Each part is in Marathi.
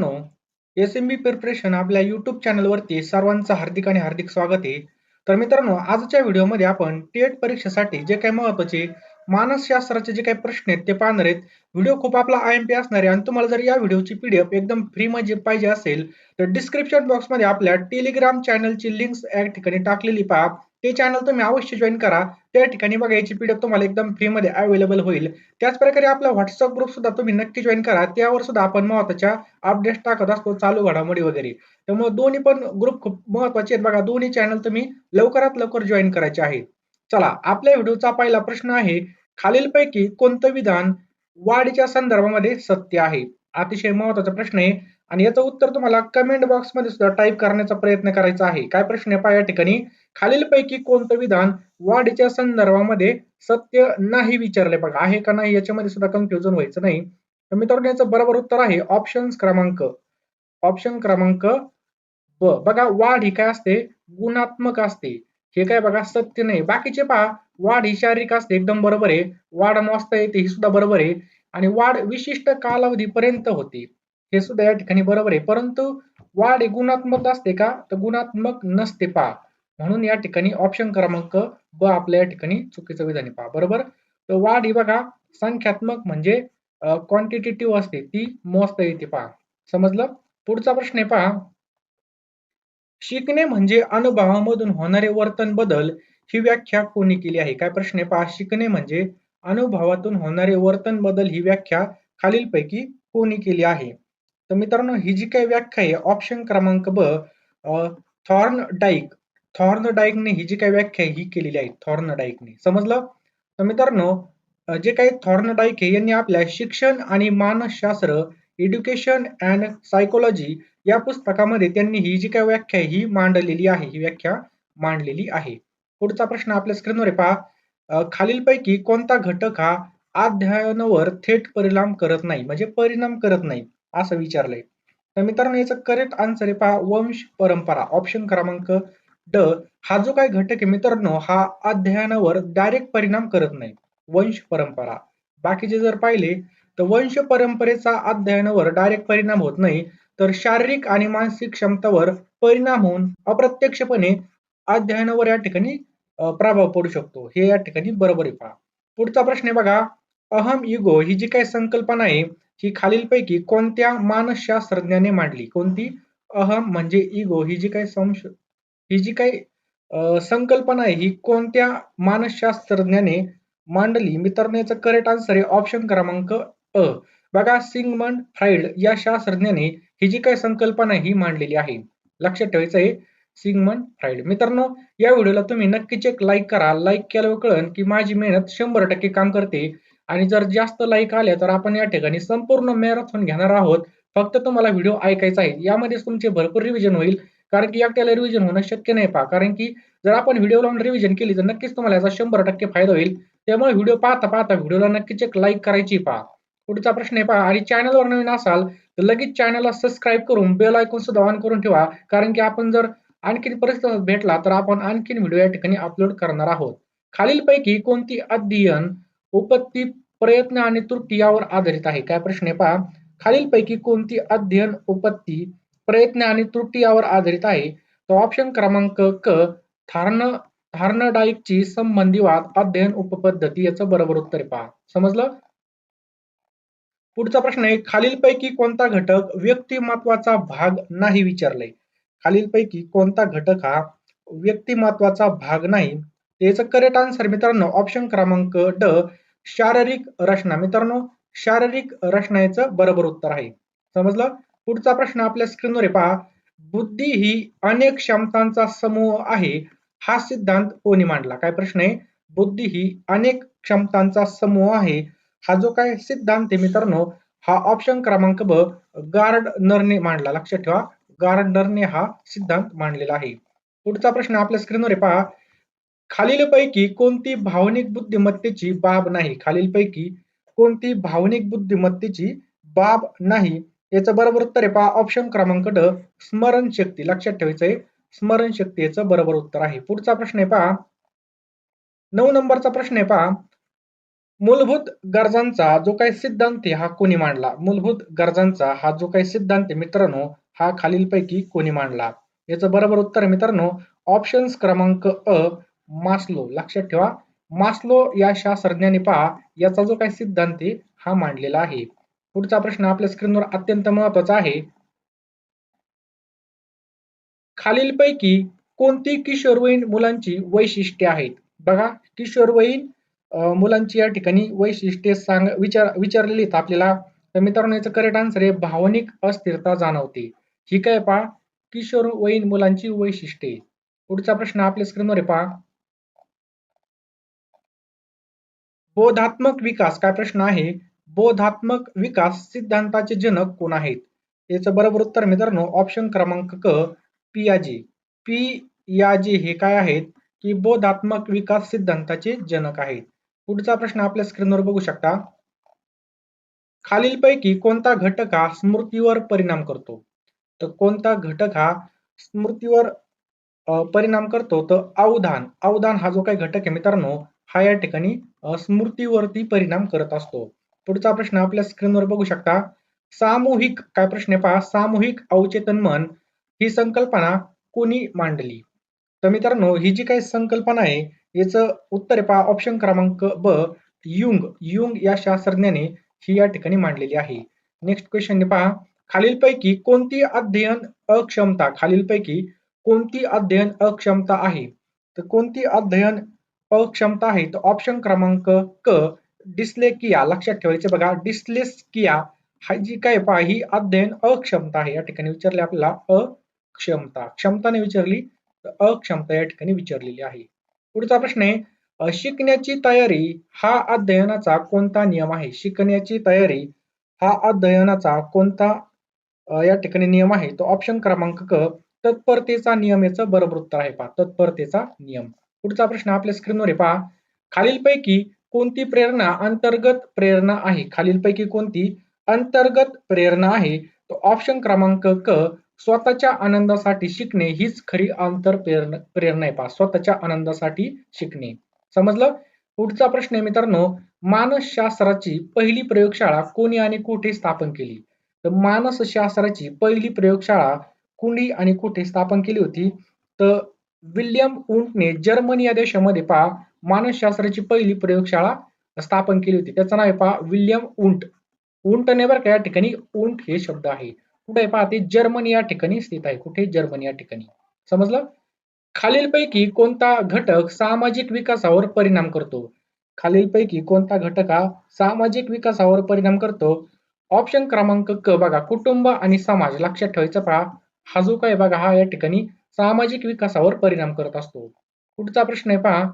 मित्रांनो एस एम बी प्रिपरेशन आपल्या युट्यूब चॅनलवरती सर्वांचं हार्दिक आणि हार्दिक स्वागत आहे. तर मित्रांनो आजच्या व्हिडिओमध्ये आपण टेट परीक्षेसाठी जे काही महत्त्वाचे मानसशास्त्राचे जे काही प्रश्न आहेत ते पाहणार आहेत. व्हिडिओ खूप आपला आय एम पी असणार आहे आणि तुम्हाला जर या व्हिडिओची पीडीएफ एकदम फ्री मध्ये पाहिजे असेल तर डिस्क्रिप्शन बॉक्समध्ये आपल्या टेलिग्राम चॅनलची लिंक्स या ठिकाणी टाकलेली पहा. ते चॅनल तुम्ही अवश्य जॉईन करा. त्या ठिकाणी बघा याची पीडीएफ तुम्हाला एकदम फ्रीमध्ये अवेलेबल होईल. त्याच प्रकारे आपला व्हॉट्सअप ग्रुप सुद्धा तुम्ही नक्की जॉईन करा. त्यावर सुद्धा आपण महत्त्वाच्या अपडेट्स टाकत असतो चालू घडामोडी वगैरे. त्यामुळे दोन्ही पण ग्रुप खूप महत्त्वाचे आहेत. बघा दोन्ही चॅनल तुम्ही लवकरात लवकर जॉईन करायचे आहेत चला आपल्या व्हिडिओचा पहिला प्रश्न आहे खालीलपैकी कोणतं विधान वाढीच्या संदर्भामध्ये सत्य आहे? अतिशय महत्त्वाचा प्रश्न आहे. आणि याचं उत्तर तुम्हाला कमेंट बॉक्समध्ये सुद्धा टाईप करण्याचा प्रयत्न करायचा आहे. काय प्रश्न आहे पहा या ठिकाणी? खालीलपैकी कोणतं विधान वाढीच्या संदर्भामध्ये सत्य नाही विचारले बघा. आहे का नाही याच्यामध्ये सुद्धा कन्फ्युजन व्हायचं नाही. तर मित्रांनो याचं बरोबर उत्तर आहे ऑप्शन क्रमांक. ऑप्शन क्रमांक ब. बघा वाढ ही काय असते? गुणात्मक असते. हे काय बघा सत्य नाही. बाकीचे पहा वाढ ही शारीरिक असते एकदम बरोबर आहे. वाढ मस्त येते ही सुद्धा बरोबर आहे. आणि वाढ विशिष्ट कालावधीपर्यंत होते. हे सुद्धा या ठिकाणी बरोबर आहे. परंतु वाढ गुणात्मक असते का? तर गुणात्मक नसते पहा. म्हणून या ठिकाणी ऑप्शन क्रमांक ब आपल्या या ठिकाणी चुकीचं विधानी पहा बरोबर? तर वाढ ही बघा संख्यात्मक म्हणजे क्वांटिटेटिव्ह असते. ती मोजता येते पहा. समजलं? पुढचा प्रश्न आहे पहा. शिकणे म्हणजे अनुभवामधून होणारे वर्तन बदल ही व्याख्या कोणी केली आहे? काय प्रश्न आहे? पहा शिकणे म्हणजे अनुभवातून होणारे वर्तन बदल ही व्याख्या खालीलपैकी कोणी केली आहे? तर मित्रांनो ही जी काही व्याख्या आहे ऑप्शन क्रमांक ब थॉर्न डाईक थॉर्न डाईकने ही जी काही व्याख्या ही केलेली आहे थॉर्न डाईकने समजलं? तर मित्रांनो जे काही थॉर्न डाईक आहे यांनी आपल्या शिक्षण आणि मानसशास्त्र एज्युकेशन अँड सायकोलॉजी या पुस्तकामध्ये त्यांनी ही जी काय व्याख्या ही मांडलेली आहे ही व्याख्या मांडलेली आहे. पुढचा प्रश्न आपल्या स्क्रीनवर पहा. खालीलपैकी कोणता घटक हा अध्ययनावर थेट परिणाम करत नाही म्हणजे परिणाम करत नाही असं विचारलंय. तर मित्रांनो याचं करेक्ट आन्सर आहे पहा वंश परंपरा ऑप्शन क्रमांक ड. हा जो काही घटक आहे मित्रांनो हा अध्ययनावर डायरेक्ट परिणाम करत नाही वंश परंपरा. बाकीचे जर पाहिले तर वंश परंपरेचा अध्ययनावर डायरेक्ट परिणाम होत नाही तर शारीरिक आणि मानसिक क्षमतावर परिणाम होऊन अप्रत्यक्षपणे अध्ययनावर या ठिकाणी प्रभाव पडू शकतो. हे या ठिकाणी बरोबर आहे पहा. पुढचा प्रश्न आहे बघा. अहम इगो ही जी काही संकल्पना आहे ही खालीलपैकी कोणत्या मानसशास्त्रज्ञाने मांडली? कोणती? अहम म्हणजे इगो ही जी काही संश ही जी काही संकल्पना आहे ही कोणत्या मानसशास्त्रज्ञाने मांडली? मित्रांनो याचं करेक्ट आन्सर आहे. ऑप्शन क्रमांक अ. बघा सिंगमंड फ्राईड या शास्त्रज्ञाने ही जी काही संकल्पना ही मांडलेली आहे. लक्षात ठेवायचं आहे सिंगमंड फ्राईड मित्रांनो या व्हिडिओला तुम्ही नक्कीच एक लाईक करा. लाईक केल्यावर कळन की माझी मेहनत शंभर टक्के काम करते. आणि जर जास्त लाईक आल्या तर आपण या ठिकाणी संपूर्ण मॅरेथॉन घेणार आहोत. फक्त तुम्हाला व्हिडिओ ऐकायचा आहे. यामध्ये तुमचे भरपूर रिव्हिजन होईल. कारण की एकट्याला रिव्हिजन होणं शक्य नाही पहा. कारण की जर आपण व्हिडिओ लावून रिव्हिजन केली तर नक्कीच तुम्हाला याचा शंभर टक्के फायदा होईल. त्यामुळे व्हिडिओ पाहता पाहता व्हिडिओला नक्कीच एक लाईक करायची पहा. पुढचा प्रश्न आहे पहा आणि चॅनलवर नवीन असाल तर लगेच चॅनलला सबस्क्राईब करून बेल आयकॉन सुद्धा ऑन करून ठेवा. कारण की आपण जर आणखीन परिस्थिती भेटला तर आपण आणखीन व्हिडिओ या ठिकाणी अपलोड करणार आहोत. खालीलपैकी कोणती अध्ययन उपत्ती प्रयत्न आणि त्रुटी यावर आधारित आहे? काय प्रश्न आहे पहा. खालीलपैकी कोणती अध्ययन उपत्ती प्रयत्न आणि त्रुटी यावर आधारित आहे? तर ऑप्शन क्रमांक क थार्न थार्नडाईकची संबंधी वाद अध्ययन उपपद्धती याचं बरोबर उत्तर पहा. समजलं? पुढचा प्रश्न आहे खालीलपैकी कोणता घटक व्यक्तिमत्वाचा भाग नाही विचारलंय खालीलपैकी कोणता घटक हा व्यक्तिमत्वाचा भाग नाही? याचं करेक्ट आन्सर मित्रांनो ऑप्शन क्रमांक ड शारीरिक रचना. मित्रांनो शारीरिक रचना याचं बरोबर उत्तर आहे. समजलं? पुढचा प्रश्न आपल्या स्क्रीनवर पहा. बुद्धी ही अनेक क्षमतांचा समूह आहे. हा सिद्धांत कोणी मांडला? काय प्रश्न आहे? बुद्धी ही अनेक क्षमतांचा समूह आहे. हा जो काय सिद्धांत आहे मित्रांनो हा ऑप्शन क्रमांक ब गार्डनरने मांडला. लक्षात ठेवा गार्डनरने हा सिद्धांत मांडलेला आहे. पुढचा प्रश्न आपल्या स्क्रीनवर आहे पहा. खालीलपैकी कोणती भावनिक बुद्धिमत्तेची बाब नाही? खालीलपैकी कोणती भावनिक बुद्धिमत्तेची बाब नाही? याचं बरोबर उत्तर आहे पहा. ऑप्शन क्रमांक ड स्मरणशक्ती लक्षात ठेवायचं आहे स्मरणशक्ती याचं बरोबर उत्तर आहे. पुढचा प्रश्न आहे पहा. नऊ नंबरचा प्रश्न आहे पहा. मूलभूत गरजांचा जो काही सिद्धांत आहे हा कोणी मांडला? मूलभूत गरजांचा हा जो काही सिद्धांत मित्रांनो हा खालीलपैकी कोणी मांडला? याचं बरोबर उत्तर मित्रांनो ऑप्शन्स क्रमांक अ मास्लो. लक्षात ठेवा. मास्लो या शास्त्रज्ञाने पहा याचा जो काही सिद्धांत आहे हा मांडलेला आहे. पुढचा प्रश्न आपल्या स्क्रीनवर अत्यंत महत्त्वाचा आहे. खालीलपैकी कोणती किशोरवयीन मुलांची वैशिष्ट्ये आहेत? बघा किशोरवयीन मुलांची या ठिकाणी वैशिष्ट्ये सांग विचार विचारलेली आपल्याला. तर मित्रांनो याचं करेक्ट आन्सर आहे भावनिक अस्थिरता जाणवते. ही काय पहा. किशोरवयीन मुलांची वैशिष्ट्ये. पुढचा प्रश्न आपल्या स्क्रीनवर आहे पहा. बोधात्मक विकास काय प्रश्न आहे? बोधात्मक विकास सिद्धांताचे जनक कोण आहेत? याचं बरोबर उत्तर मित्रांनो ऑप्शन क्रमांक क पियाजी. पियाजी हे काय आहेत? की बोधात्मक विकास सिद्धांताचे जनक आहेत. पुढचा प्रश्न आपल्या स्क्रीनवर बघू शकता. खालीलपैकी कोणता घटक हा स्मृतीवर परिणाम करतो? तर कोणता घटक हा स्मृतीवर परिणाम करतो? तर अवधान. अवधान हा जो काही घटक आहे मित्रांनो हा या ठिकाणी स्मृतीवरती परिणाम करत असतो. पुढचा प्रश्न आपल्या स्क्रीनवर बघू शकता. सामूहिक काय प्रश्न आहे पहा? सामूहिक अवचेतन मन ही संकल्पना कोणी मांडली? तर मित्रांनो ही जी काही संकल्पना आहे याचं उत्तर आहे पहा ऑप्शन क्रमांक ब युंग. युंग या शास्त्रज्ञाने ही या ठिकाणी मांडलेली आहे. नेक्स्ट क्वेश्चन पहा खालीलपैकी कोणती अध्ययन अक्षमता खालीलपैकी कोणती अध्ययन अक्षमता आहे? तर कोणती अध्ययन अक्षमता आहे? तर ऑप्शन क्रमांक क डिस्लेकिया लक्षात ठेवायचे बघा डिस्लेस्किया हा जी काय पहा ही अध्ययन अक्षमता आहे. या ठिकाणी विचारले आपल्याला अक्षमता. क्षमताने विचारली तर अक्षमता या ठिकाणी विचारलेली आहे. पुढचा प्रश्न आहे शिकण्याची तयारी हा अध्ययनाचा कोणता नियम आहे? शिकण्याची तयारी हा अध्ययनाचा कोणता या ठिकाणी नियम आहे? तो ऑप्शन क्रमांक क तत्परतेचा नियम याचं बरोबर उत्तर आहे. पहा तत्परतेचा नियम. पुढचा प्रश्न आपल्या स्क्रीनवर आहे. पहा खालीलपैकी कोणती प्रेरणा अंतर्गत प्रेरणा आहे? खालीलपैकी कोणती अंतर्गत प्रेरणा आहे? तो ऑप्शन क्रमांक क स्वतःच्या आनंदासाठी शिकणे हीच खरी अंतर प्रेरणा आहे पहा. स्वतःच्या आनंदासाठी शिकणे. समजलं? पुढचा प्रश्न आहे मित्रांनो मानसशास्त्राची पहिली प्रयोगशाळा कोणी आणि कुठे स्थापन केली? तर मानसशास्त्राची पहिली प्रयोगशाळा कुणी आणि कुठे स्थापन केली होती? तर विल्यम उंटने जर्मनी या देशामध्ये पहा मानसशास्त्राची पहिली प्रयोगशाळा स्थापन केली होती. त्याचं नाव आहे पहा विल्यम उंट. उंट ने बरं का या ठिकाणी उंट हे शब्द आहे. कुठे पहा ते जर्मनी या ठिकाणी स्थित आहे. कुठे? जर्मनी या ठिकाणी. समजलं? खालीलपैकी कोणता घटक सामाजिक विकासावर परिणाम करतो? खालीलपैकी कोणता घटक हा सामाजिक विकासावर परिणाम करतो? ऑप्शन क्रमांक क बघा. कुटुंब आणि समाज लक्षात ठेवायचा पहा. हा जो काय बघा हा या ठिकाणी सामाजिक विकासावर परिणाम करत असतो. पुढचा प्रश्न आहे पहा.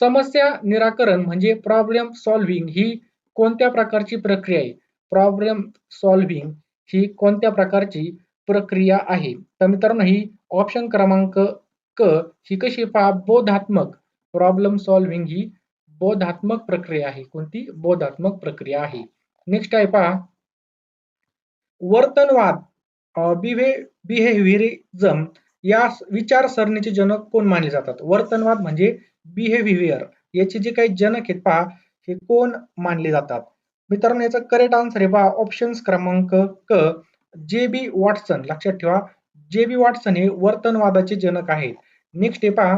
समस्या निराकरण म्हणजे प्रॉब्लेम सॉल्व्हिंग ही कोणत्या प्रकारची प्रक्रिया आहे? प्रॉब्लेम सॉल्व्हिंग ही कोणत्या प्रकारची प्रक्रिया आहे? तर मित्रांनो ही ऑप्शन क्रमांक क ही कशी पहा बोधात्मक प्रॉब्लेम सॉल्व्हिंग ही बोधात्मक प्रक्रिया आहे. कोणती? बोधात्मक प्रक्रिया आहे. नेक्स्ट आहे पहा. वर्तनवाद बिहे बिहेव्हिरिझम या विचारसरणीचे जनक कोण मानले जातात? वर्तनवाद म्हणजे बिहेव्हिअर याचे जे काही जनक आहेत पहा हे कोण मानले जातात? मित्रांनो याचा करेक्ट आन्सर आहे बा ऑप्शन क्रमांक क. जे बी वॉटसन लक्षात ठेवा. जे बी वॉटसन हे वर्तनवादाचे जनक आहेत. नेक्स्ट आहे पहा.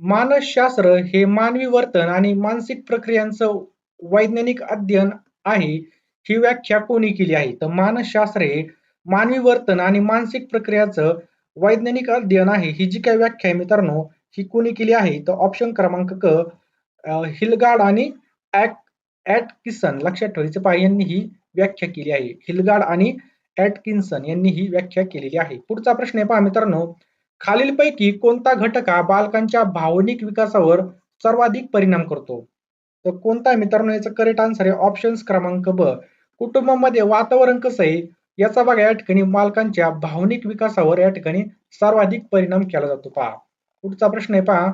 मानसशास्त्र हे मानवी वर्तन आणि मानसिक प्रक्रियांचं वैज्ञानिक अध्ययन आहे. ही व्याख्या कोणी केली आहे? तर मानसशास्त्र हे मानवी वर्तन आणि मानसिक प्रक्रियाचं वैज्ञानिक अध्ययन आहे. ही जी काही व्याख्या आहे मित्रांनो ही कोणी केली आहे? तर ऑप्शन क्रमांक क. हिलगार्ड आणि ऍटकिसन लक्षात ठेवायचं पहा यांनी ही व्याख्या केली आहे. हिलगार्ड आणि ऍटकिन्सन यांनी ही व्याख्या केलेली आहे. पुढचा प्रश्न आहे पहा मित्रांनो. खालीलपैकी कोणता घटक हा बालकांच्या भावनिक विकासावर सर्वाधिक परिणाम करतो? तर कोणता मित्रांनो? याचा करेक्ट आन्सर आहे ऑप्शन क्रमांक ब. कुटुंबामध्ये वातावरण कसं आहे? याचा बघा या ठिकाणी बालकांच्या भावनिक विकासावर या ठिकाणी सर्वाधिक परिणाम केला जातो. पहा. पुढचा प्रश्न आहे पहा.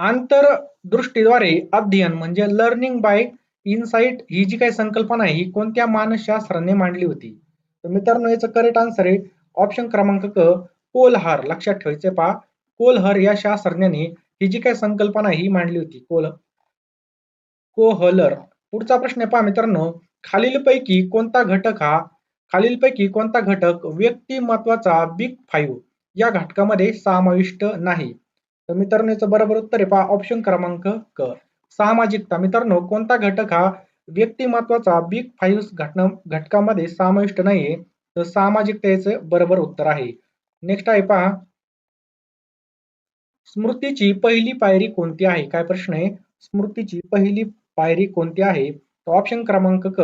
आंतरदृष्टीद्वारे अध्ययन म्हणजे लर्निंग बाय इनसाईट ही जी काही संकल्पना आहे ही कोणत्या मानसशास्त्राने मांडली होती? तर मित्रांनो याचं करेक्ट आन्सर आहे ऑप्शन क्रमांक क कोलहार. लक्षात ठेवायचे पहा कोलहर या शास्त्रज्ञाने ही जी काही संकल्पना ही मांडली होती. कोल कोहलर. पुढचा प्रश्न पहा मित्रांनो खालीलपैकी कोणता घटक हा खालीलपैकी कोणता घटक व्यक्तिमत्वाचा बिग फाईव्ह या घटकामध्ये समाविष्ट नाही? तर मित्रांनो याचं बरोबर उत्तर आहे. पहा ऑप्शन क्रमांक क. सामाजिकता. मित्रांनो कोणता घटक हा व्यक्तिमत्वाचा बिग फाईव्ह घटना घटकामध्ये समाविष्ट नाहीये? तर सामाजिकतेचं बरोबर उत्तर आहे. नेक्स्ट आहे पहा. स्मृतीची पहिली पायरी कोणती आहे? काय प्रश्न आहे? स्मृतीची पहिली पायरी कोणती आहे? ऑप्शन क्रमांक क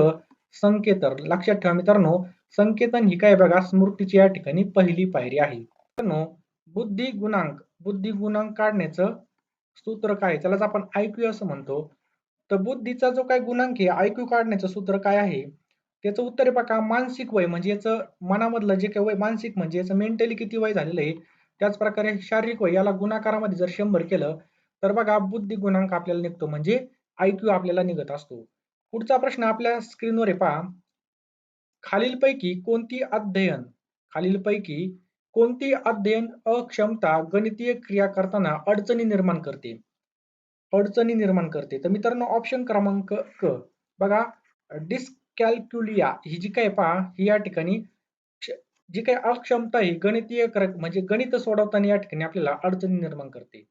संकेतन. लक्षात ठेवा मित्रांनो संकेतन ही काय बघा स्मृतीची या ठिकाणी पहिली पायरी आहे. मित्रांनो बुद्धी गुणांक बुद्धी गुणांक काढण्याचं सूत्र काय? त्यालाच आपण आयक्यू असं म्हणतो. तर बुद्धीचा जो काय गुणांक आहे आयक्यू काढण्याचं सूत्र काय आहे? त्याचं उत्तर आहे बघा मानसिक वय म्हणजे याचं मनामधलं जे काही वय मानसिक म्हणजे याचं मेंटली किती वय झालेलं आहे त्याच प्रकारे शारीरिक वय याला गुणाकारामध्ये जर शंभर केलं तर बघा बुद्धी गुणांक आपल्याला निघतो म्हणजे ऐक्यू आपल्याला निघत असतो. पुढचा प्रश्न आपल्या स्क्रीनवर आहे पहा. खालीलपैकी कोणती अध्ययन खालीलपैकी कोणती अध्ययन अक्षमता गणितीय क्रिया करताना अडचणी निर्माण करते? अडचणी निर्माण करते. तर मित्रांनो ऑप्शन क्रमांक क. बघा डिस्कॅल्क्युलिया ही जी काय पहा ही या ठिकाणी जी काही अक्षमता ही गणितीय म्हणजे गणित सोडवताना या ठिकाणी आपल्याला अडचणी निर्माण करते.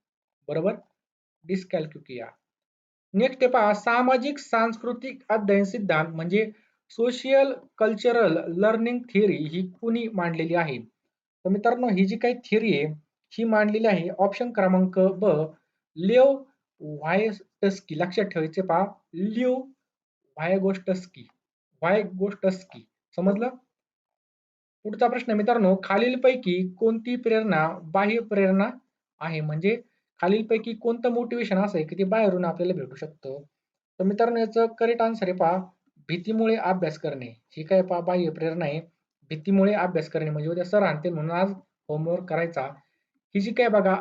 बरोबर? डिस्कॅल्क्युलिया नेक्स्ट पहा सामाजिक सांस्कृतिक अध्ययन सिद्धांत म्हणजे सोशियल कल्चरल लर्निंग थिअरी ही कुणी मांडलेली आहे? तर मित्रांनो ही जी काही थिअरी आहे ही मांडलेली आहे ऑप्शन क्रमांक ब लिओ व्हायटस्की लक्षात ठेवायचे पहा लिओ व्हायगोस्टस्की. व्हायगोस्टस्की. समजलं? पुढचा प्रश्न मित्रांनो खालीलपैकी कोणती प्रेरणा बाह्य प्रेरणा आहे? म्हणजे खालीलपैकी कोणतं मोटिवेशन असं आहे की ते बाहेरून आपल्याला भेटू शकतं? तर मित्रांनो याचं करेक्ट आन्सर आहे पहा भीतीमुळे अभ्यास करणे. ही काय पहा बाह्य प्रेरणा आहे. भीतीमुळे अभ्यास करणे म्हणजे उद्या सर आणते म्हणून आज होमवर्क करायचा. ही जी काय बघा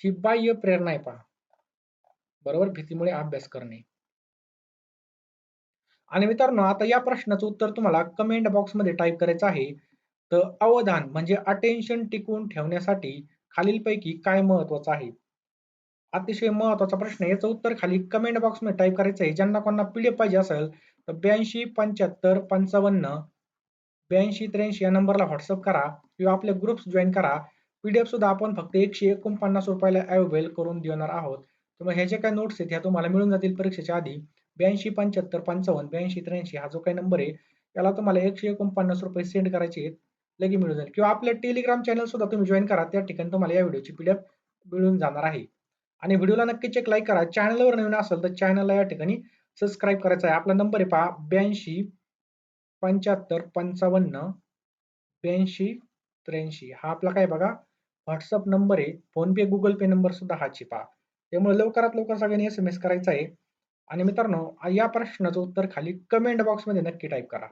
ही बाह्य प्रेरणा आहे पहा. बरोबर? भीतीमुळे अभ्यास करणे. आणि मित्रांनो आता या प्रश्नाचं उत्तर तुम्हाला कमेंट बॉक्समध्ये टाईप करायचं आहे. तर अवधान म्हणजे अटेन्शन टिकवून ठेवण्यासाठी खालीलपैकी काय महत्वाचं आहे? अतिशय महत्त्वाचा प्रश्न याचं उत्तर खाली कमेंट बॉक्समध्ये टाईप करायचं आहे. ज्यांना कोणाला पीडीएफ पाहिजे असेल तर ब्याऐंशी पंच्याहत्तर पंचावन्न ब्याऐंशी त्र्याऐंशी या नंबरला व्हॉट्सअप करा किंवा आपले ग्रुप्स जॉईन करा. पीडीएफ सुद्धा आपण फक्त एकशे एकोणपन्नास रुपयाला अवेलेबल करून देणार आहोत. तर मग ह्या ज्या काही नोट्स आहेत ह्या तुम्हाला मिळून जातील परीक्षेच्या आधी. ब्याऐंशी पंच्याहत्तर पंचावन्न ब्याऐंशी त्र्याऐंशी हा जो काही नंबर आहे त्याला तुम्हाला एकशे एकोणपन्नास रुपये सेंड करायचे आहेत. लगे मिळून जाईल. किंवा आपल्या टेलिग्राम चॅनल सुद्धा तुम्ही जॉईन करा. त्या ठिकाणी तुम्हाला या व्हिडिओची पीडीएफ मिळून जाणार आहे. आणि व्हिडिओला नक्कीच एक लाईक करा. चॅनलवर नवीन असेल तर चॅनलला या ठिकाणी सबस्क्राईब करायचा आहे. आपला नंबर आहे पहा ब्याऐंशी पंच्याहत्तर पंचावन्न ब्याऐंशी त्र्याऐंशी. हा आपला काय बघा व्हॉट्सअप नंबर आहे. फोनपे गुगल पे नंबर सुद्धा हा चिपा त्यामुळे लवकरात लवकर सगळ्यांनी एस एम एस करायचा आहे. आणि मित्रांनो या प्रश्नाचं उत्तर खाली कमेंट बॉक्समध्ये नक्की टाईप करा.